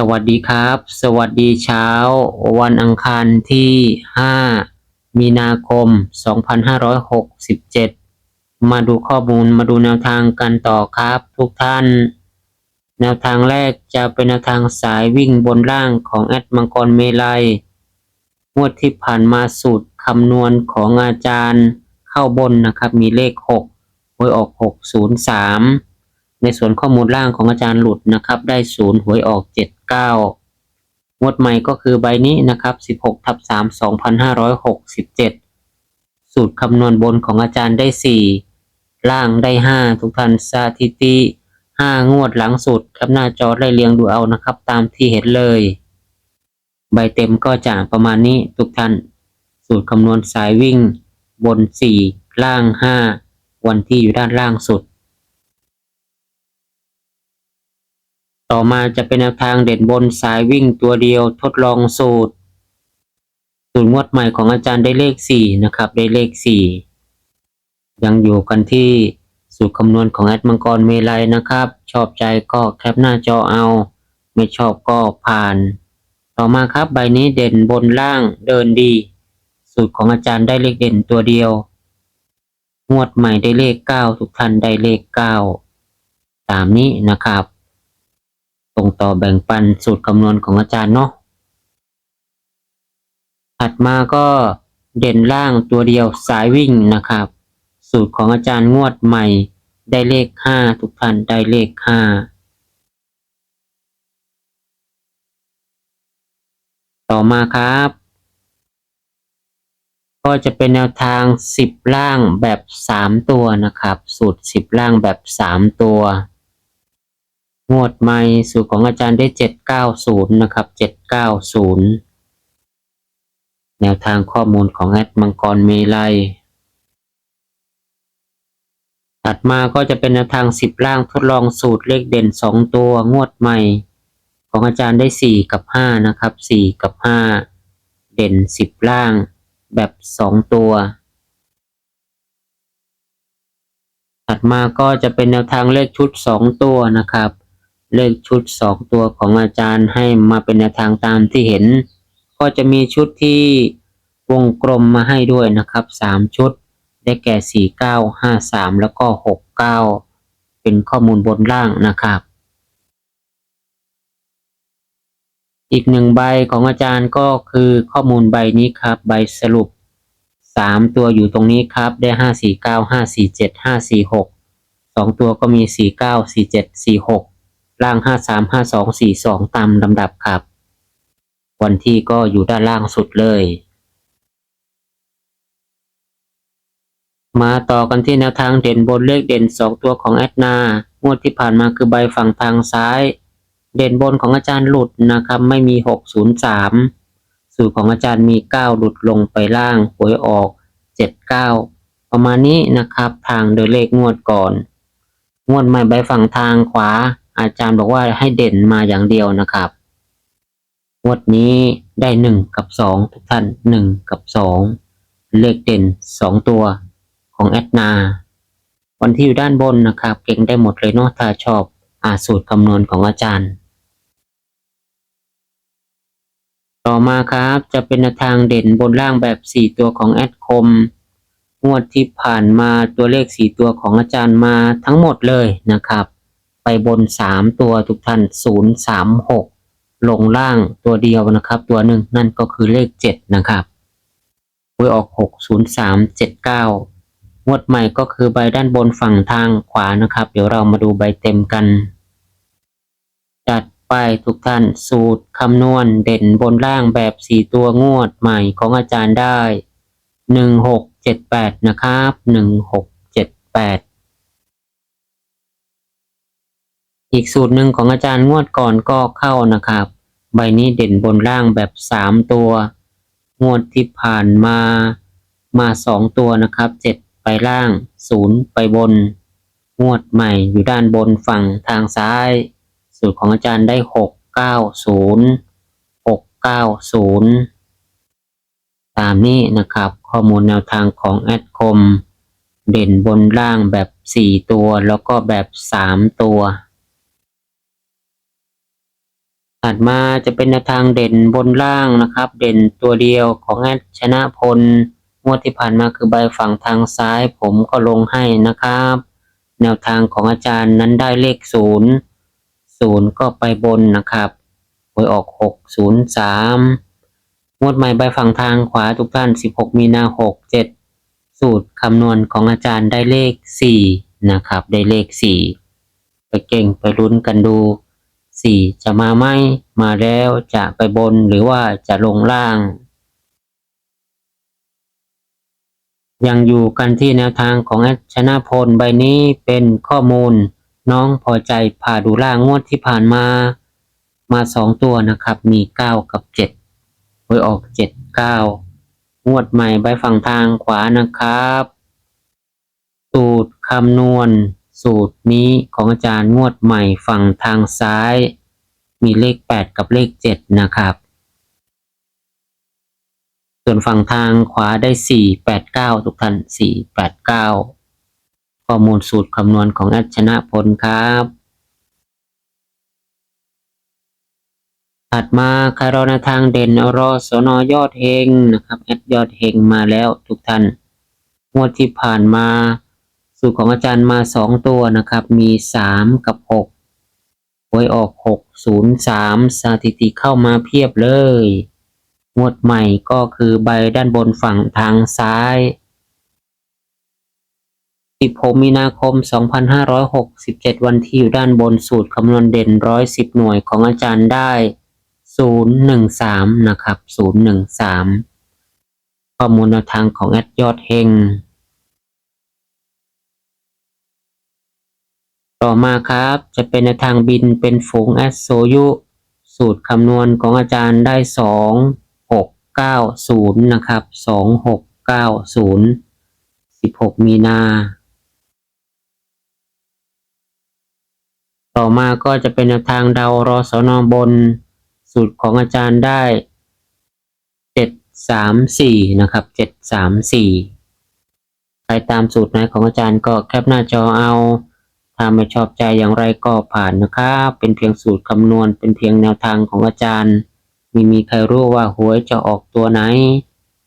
สวัสดีครับ สวัสดีเช้า วันอังคารที่ 5 มีนาคม 2567 มาดูข้อมูลมาดูแนวทางกันต่อครับ ทุกท่าน แนวทางแรกจะเป็นแนวทางสายวิ่งบนล่างของแอดมังกรเมลัยงวดที่ผ่านมาสูตรคำนวณของอาจารย์เข้าบนนะครับ มีเลข 6หวยออก 603ในส่วนข้อมูลล่างของอาจารย์หลุดนะครับ ได้ศูนย์หวยออก 79งวดใหม่ก็คือใบนี้นะครับ16ทับ3 2567สูตรคำนวณบนของอาจารย์ได้4ล่างได้5ทุกท่านสถิติ5งวดหลังสุดครับหน้าจอไล่เรียงดูเอานะครับ ตามที่เห็นเลย ใบเต็มก็จะประมาณนี้ทุกท่าน สูตรคำนวณสายวิ่ง บน 4 ล่าง 5 วันที่อยู่ด้านล่างสุด ต่อมาจะเป็นแนวทางเด่นบนสายวิ่งตัวเดียวทดลองสูตร สูตรงวดใหม่ของอาจารย์ได้เลข 4 นะครับ ได้เลข 4 ยังอยู่กันที่สูตรคำนวณของแอดมังกรเมลัยนะครับ ชอบใจก็แคปหน้าจอเอา ไม่ชอบก็ผ่าน ต่อมาครับใบนี้เด่นบนล่างเดินดี สูตรของอาจารย์ได้เลขเด่นตัวเดียวงวดใหม่ได้เลข 9 ทุกท่านได้เลข 9 ตามนี้นะครับ ส่งต่อแบ่งปันสูตรคำนวณของอาจารย์เนาะถัดมาก็เด่นล่างตัวเดียวสายวิ่งนะครับ สูตรของอาจารย์งวดใหม่ ได้เลขห้าทุกท่านได้เลขห้าต่อมาครับ ก็จะเป็นแนวทางสิบล่างแบบสามตัวนะครับ สูตรสิบล่างแบบสามตัว งวดใหม่สูตรของอาจารย์ได้เจ็ดเก้าศูนย์นะครับเจ็ดเก้าศูนย์แนวทางข้อมูลของแอดมังกรเมลัยถัดมาก็จะเป็นแนวทางสิบล่างทดลองสูตรเลขเด่นสองตัวงวดใหม่ ของอาจารย์ได้สี่กับห้านะครับสี่กับห้าเด่นสิบล่างแบบสองตัวถัดมาก็จะเป็นแนวทางเลขชุดสองตัวนะครับ เลขชุดสองตัวของอาจารย์ให้มาเป็นแนวทางตามที่เห็น ก็จะมีชุดที่วงกลมมาให้ด้วยนะครับสามชุด ได้แก่สี่เก้าห้าสามแล้วก็หกเก้าเป็นข้อมูลบนล่างนะครับ อีกหนึ่งใบของอาจารย์ก็คือข้อมูลใบนี้ครับ ใบสรุปสามตัวอยู่ตรงนี้ครับ ได้ห้าสี่เก้าห้าสี่เจ็ดห้าสี่หกสองตัวก็มีสี่เก้าสี่เจ็ดสี่หก ล่างห้าสามห้าสองสี่สองตามลำดับครับ วันที่ก็อยู่ด้านล่างสุดเลย มาต่อกันที่แนวทางเด่นบนเลขเด่นสองตัวของแอดนางวดที่ผ่านมาคือใบฝั่งทางซ้าย เด่นบนของอาจารย์หลุดนะครับ ไม่มีหกศูนย์สามสูตรของอาจารย์มีเก้าหลุดลงไปล่างหวยออกเจ็ดเก้าประมาณนี้นะครับ ทางโดยเลขงวดก่อน งวดใหม่ใบฝั่งทางขวา อาจารย์บอกว่าให้เด่นมาอย่างเดียวนะครับงวดนี้ได้หนึ่งกับสองทุกท่านหนึ่งกับสองเลขเด่นสองตัวของแอดนาวันที่อยู่ด้านบนนะครับ เก่งได้หมดเลยเนาะถ้าชอบอาสูตรคำนวณของอาจารย์ ต่อมาครับจะเป็นทางเด่นบนล่างแบบ 4 ตัวของแอดคม งวดที่ผ่านมาตัวเลข 4 ตัวของอาจารย์มาทั้งหมดเลยนะครับ ไปบน3ตัวทุกท่าน0 3 6ลงล่างตัวเดียวนะครับ ตัวหนึ่งนั่นก็คือเลข7นะครับหวยออก6 0 3 7 9งวดใหม่ก็คือใบด้านบนฝั่งทางขวานะครับ เดี๋ยวเรามาดูใบเต็มกัน จัดไปทุกท่านสูตรคำนวณเด่นบนล่างแบบ4ตัวงวดใหม่ของอาจารย์ได้1678นะครับ1678อี อีกสูตรหนึ่งของอาจารย์งวดก่อนก็เข้านะครับ ใบนี้เด่นบนล่างแบบสามตัว งวดที่ผ่านมามาสองตัวนะครับเจ็ดไปล่างศูนย์ไปบน งวดใหม่อยู่ด้านบนฝั่งทางซ้าย สูตรของอาจารย์ได้หกเก้าศูนย์หกเก้าศูนย์ตามนี้นะครับข้อมูลแนวทางของแอดคม เด่นบนล่างแบบสี่ตัวแล้วก็แบบสามตัว ถัดมาจะเป็นแนวทางเด่นบนล่างนะครับ เด่นตัวเดียวของแอดชนะพลงวดที่ผ่านมาคือใบฝั่งทางซ้าย ผมก็ลงให้นะครับ แนวทางของอาจารย์นั้นได้เลขศูนย์ศูนย์ก็ไปบนนะครับหวยออกหกศูนย์สามงวดใหม่ใบฝั่งทางขวาทุกท่านสิบหกมีนาหกเจ็ดสูตรคำนวณของอาจารย์ได้เลขสี่นะครับ ได้เลขสี่ไปเก่งไปลุ้นกันดู สี่จะมาไหมมาแล้วจะไปบนหรือว่าจะลงล่าง ยังอยู่กันที่แนวทางของอดชนะพลใบนี้เป็นข้อมูล น้องพอใจพาดูล่างงวดที่ผ่านมา มาสองตัวนะครับ มีเก้ากับเจ็ดหวยออกเจ็ดเก้างวดใหม่ใบฝั่งทางขวานะครับ สูตรคำนวณ สูตรนี้ของอาจารย์งวดใหม่ฝั่งทางซ้าย มีเลขแปดกับเลขเจ็ดนะครับ ส่วนฝั่งทางขวาได้สี่แปดเก้าทุกท่านสี่แปดเก้าข้อมูลสูตรคำนวณของแอดชนะพลครับ ถัดมาครรอในทางเด่นรอสนยอดเฮงนะครับแอดยอดเฮงมาแล้วทุกท่าน งวดที่ผ่านมา สูตรของอาจารย์มาสองตัวนะครับ มีสามกับหกหวยออกหกศูนย์สามสถิติเข้ามาเพียบเลย งวดใหม่ก็คือใบด้านบนฝั่งทางซ้าย 16 มีนาคม 2567 วันที่อยู่ด้านบนสูตรคำนวณเด่น 110 หน่วยของอาจารย์ได้ 013 นะครับ 013 ข้อมูลแนวทางของแอดยอดเฮง ต่อมาครับจะเป็นในทางบินเป็นฝูงแอดโซยุสูตรคำนวณของอาจารย์ได้ 2 6 9 0 นะครับ 2 6 9 0 16 มีนา ต่อมาก็จะเป็นแนทางเดารอสนบน สูตรของอาจารย์ได้ 734 นะครับ 734 ใครตามสูตรไหนของอาจารย์ก็แคปหน้าจอเอา ถ้าไม่ชอบใจอย่างไรก็ผ่านนะครับ เป็นเพียงสูตรคำนวณ เป็นเพียงแนวทางของอาจารย์ ไม่มีใครรู้ว่าหวยจะออกตัวไหน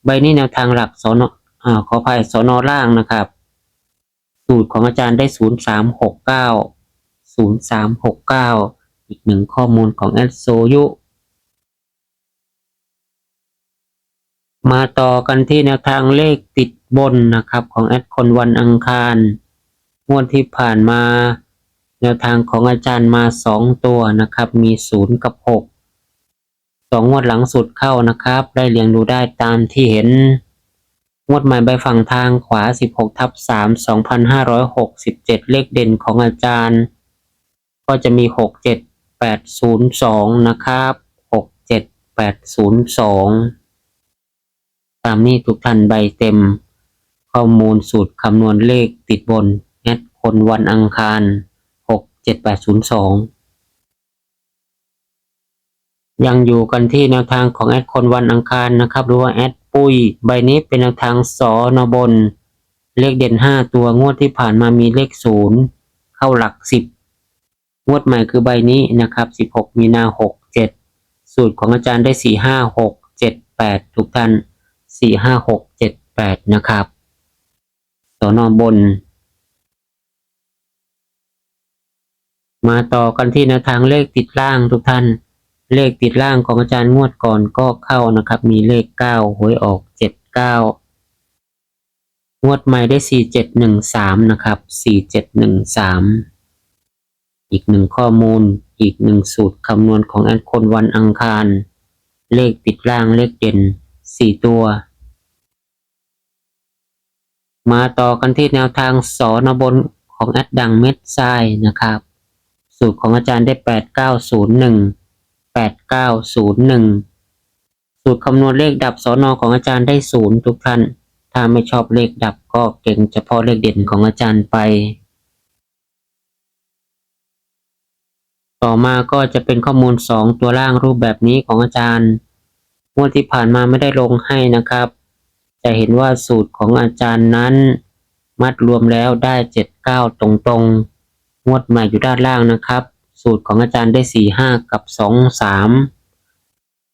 ใบนี้แนวทางหลักสนอ่าขออภัยสนล่างนะครับ สูตรของอาจารย์ได้ 0369 0369 อีกหนึ่งข้อมูลของแอดโซยุมาต่อกันที่แนวทางเลขติดบนนะครับของแอดคนวันอังคาร งวดที่ผ่านมาแนวทางของอาจารย์มาสองตัวนะครับ มีศูนย์กับหกสองงวดหลังสุดเข้านะครับ ได้เรียงดูได้ตามที่เห็น งวดใหม่ใบฝั่งทางขวา 16ทับ3 2567 เลขเด่นของอาจารย์ ก็จะมี 67802 นะครับ 67802 ตามนี้ทุกท่านใบเต็ม ข้อมูลสูตรคำนวณเลขติดบน คนวันอังคาร67802ยังอยู่กันที่แนวทางของแอดคนวันอังคารนะครับ หรือว่าแอดปุ้ย ใบนี้เป็นแนวทางสอนบน เลขเด่น 5 ตัวงวดที่ผ่านมามีเลข 0 เข้าหลัก 10 งวดใหม่คือใบนี้นะครับ 16 มีนา67 สูตรของอาจารย์ได้ 4 5 6 7 8 ทุกท่าน 4 5 6 7 8 นะครับสอนบน มาต่อกันที่แนวทางเลขติดล่างทุกท่าน เลขติดล่างของอาจารย์งวดก่อนก็เข้านะครับ มีเลข9หวยออก79งวดใหม่ได้4713นะครับ4713อีกหนึ่งข้อมูล อีกหนึ่งสูตรคำนวณของแอนคนวันอังคาร เลขติดล่างเลขเด่น4ตัว มาต่อกันที่แนวทางสอนบนของแอดดังเม็ดทรายนะครับ สูตรของอาจารย์ได้แปดเก้าศูนย์หนึ่งแปดเก้าศูนย์หนึ่งสูตรคำนวณเลขดับสอนอของอาจารย์ได้ศูนย์ทุกท่าน ถ้าไม่ชอบเลขดับก็เก่งเฉพาะเลขเด่นของอาจารย์ไป ต่อมาก็จะเป็นข้อมูลสองตัวล่างรูปแบบนี้ของอาจารย์งวดที่ผ่านมาไม่ได้ลงให้นะครับ จะเห็นว่าสูตรของอาจารย์นั้น มัดรวมแล้วได้เจ็ดเก้าตรงๆ งวดใหม่อยู่ด้านล่างนะครับ สูตรของอาจารย์ได้สี่ห้ากับสองสาม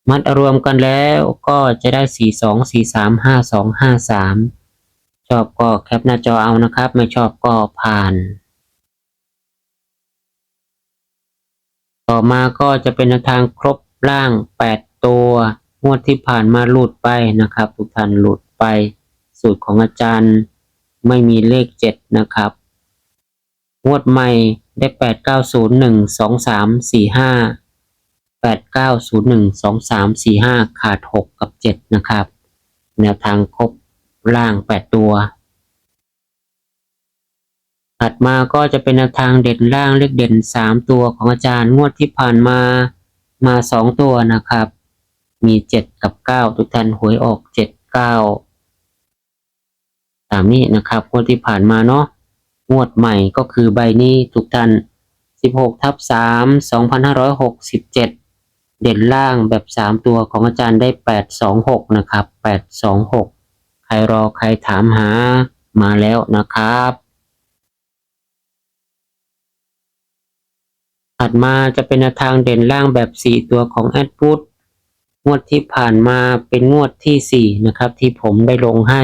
มัดรวมกันแล้วก็จะได้สี่สองสี่สามห้าสองห้าสามชอบก็แคปหน้าจอเอานะครับ ไม่ชอบก็ผ่าน ต่อมาก็จะเป็นทางครบล่าง 8 ตัวงวดที่ผ่านมาหลุดไปนะครับ ทุกท่านหลุดไป สูตรของอาจารย์ไม่มีเลข 7 นะครับ งวดใหม่ได้8 9 0 1 2 3 4 5 8 9 0 1 2 3 4 5ขาด6กับ7นะครับ แนวทางครบล่าง8ตัว ถัดมาก็จะเป็นแนวทางเด่นล่างเลขเด่นสามตัวของอาจารย์งวดที่ผ่านมามาสองตัวนะครับ มีเจ็ดกับเก้าทุกท่านหวยออกเจ็ดเก้าตามนี้นะครับงวดที่ผ่านมาเนาะ งวดใหม่ก็คือใบนี้ทุกท่านสิบหกทับสามสองพันห้าร้อยหกสิบเจ็ดเด่นล่างแบบสามตัวของอาจารย์ได้แปดสองหกนะครับแปดสองหกใครรอใครถามหามาแล้วนะครับถัดมาจะเป็นทางเด่นล่างแบบ 4 ตัวของแอดพุทงวดที่ผ่านมาเป็นงวดที่ 4 นะครับ ที่ผมได้ลงให้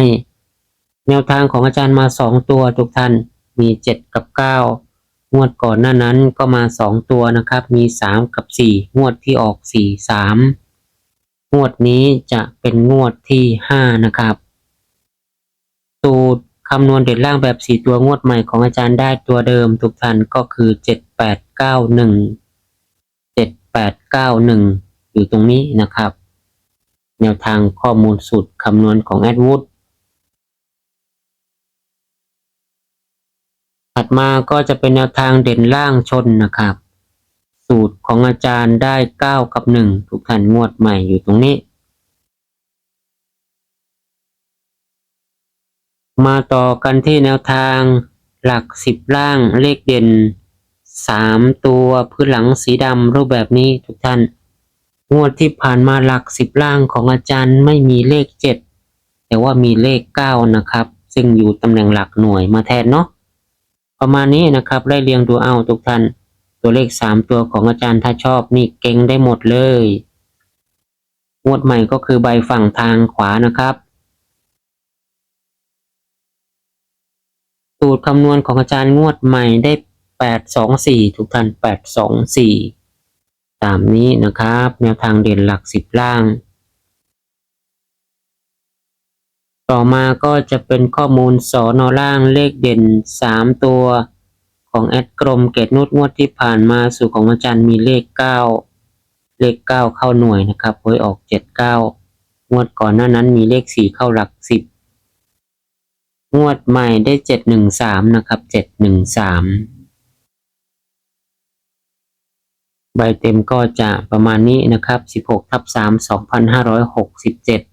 แนวทางของอาจารย์มา 2 ตัวทุกท่าน มี7กับ9งวดก่อนหน้านั้นก็มา2ตัวนะครับ มี3กับ4งวดที่ออก4 3งวดนี้จะเป็นงวดที่5นะครับสูตรคำนวณเด่นล่างแบบ4ตัวงวดใหม่ของอาจารย์ได้ตัวเดิมทุกท่านก็คือ7891 7891อยู่ตรงนี้นะครับ แนวทางข้อมูลสูตรคำนวณของแอดวูด ถัดมาก็จะเป็นแนวทางเด่นล่างชนนะครับ สูตรของอาจารย์ได้ 9 กับ 1 ทุกท่านงวดใหม่อยู่ตรงนี้ มาต่อกันที่แนวทางหลักสิบล่างเลขเด่นสามตัวพื้นหลังสีดำรูปแบบนี้ทุกท่าน งวดที่ผ่านมาหลักสิบล่างของอาจารย์ไม่มีเลขเจ็ดแต่ว่ามีเลขเก้านะครับ ซึ่งอยู่ตำแหน่งหลักหน่วยมาแทนเนาะ ประมาณนี้นะครับไล่เรียงดูเอาทุกท่าน ตัวเลขสามตัวของอาจารย์ถ้าชอบนี่เก่งได้หมดเลยงวดใหม่ก็คือใบฝั่งทางขวานะครับสูตรคำนวณของอาจารย์งวดใหม่ได้แปดสองสี่ทุกท่านแปดสองสี่ตามนี้นะครับ แนวทางเด่นหลักสิบล่าง ต่อมาก็จะเป็นข้อมูลสอนอล่างเลขเด่น 3 ตัว ของแอดกรมเกตนุดงวดที่ผ่านมาสู่ของอาจารย์มีเลข 9 เลข 9 เข้าหน่วยนะครับหวยออก 79 งวดก่อนหน้านั้นมีเลข 4 เข้าหลัก 10 งวดใหม่ได้ 713 นะครับ 713ใบเต็มก็จะประมาณนี้นะครับ 16ทับ3 2567